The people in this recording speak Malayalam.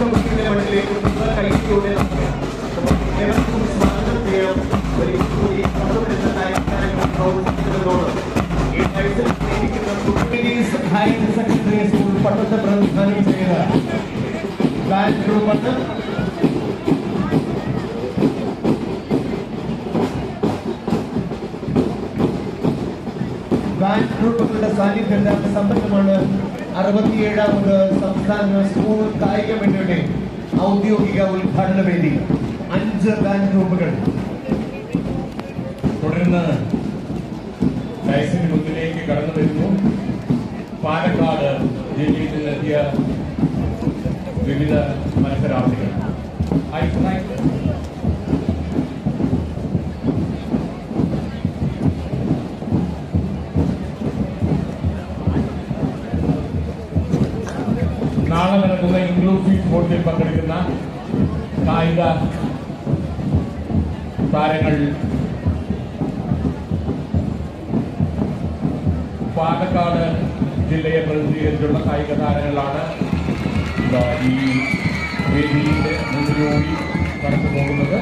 മുഖ്യമന്ത്രിയുടെ മണ്ണിലേക്ക് കൈയോടെ നമുക്ക് ഏവർക്കും സ്വാഗതം ചെയ്യാൻ ഒരു കൂടി ഈ ടൈറ്റിൽ നിയമിക്കുന്ന കുട്ടിനീസ് ഹയർ സെക്കൻഡറി സ്കൂൾ പട്ടത്തെ പ്രതിനിധാനം ചെയ്ത കാലിക്കൽ പട്ടം ബാങ്ക് ഗ്രൂപ്പുകളുടെ സാന്നിധ്യം സമ്പന്നമാണ്. അറുപത്തിയേഴാമത് സംസ്ഥാന സ്കൂൾ കായിക മേളയുടെ ഔദ്യോഗിക ഉദ്ഘാടന വേദി അഞ്ച് ബാൻഡ് ഗ്രൂപ്പുകൾ തുടർന്ന് ഡയസിന് മുന്നിലേക്ക് കടന്നു വരുന്നു. പാലക്കാട് ജില്ലയിൽ നിന്നെത്തിയ വിവിധ മത്സരാർത്ഥികൾ. ഐ നാളെ നടക്കുന്ന ഇൻക്ലൂസീവ് സ്പോർട്സിൽ പങ്കെടുക്കുന്ന കായിക താരങ്ങൾ. പാലക്കാട് ജില്ലയെ പ്രതിനിധീകരിച്ചുള്ള കായിക താരങ്ങളാണ് ഈ വേദിയുടെ മുന്നിലൂടി കടന്നു പോകുന്നത്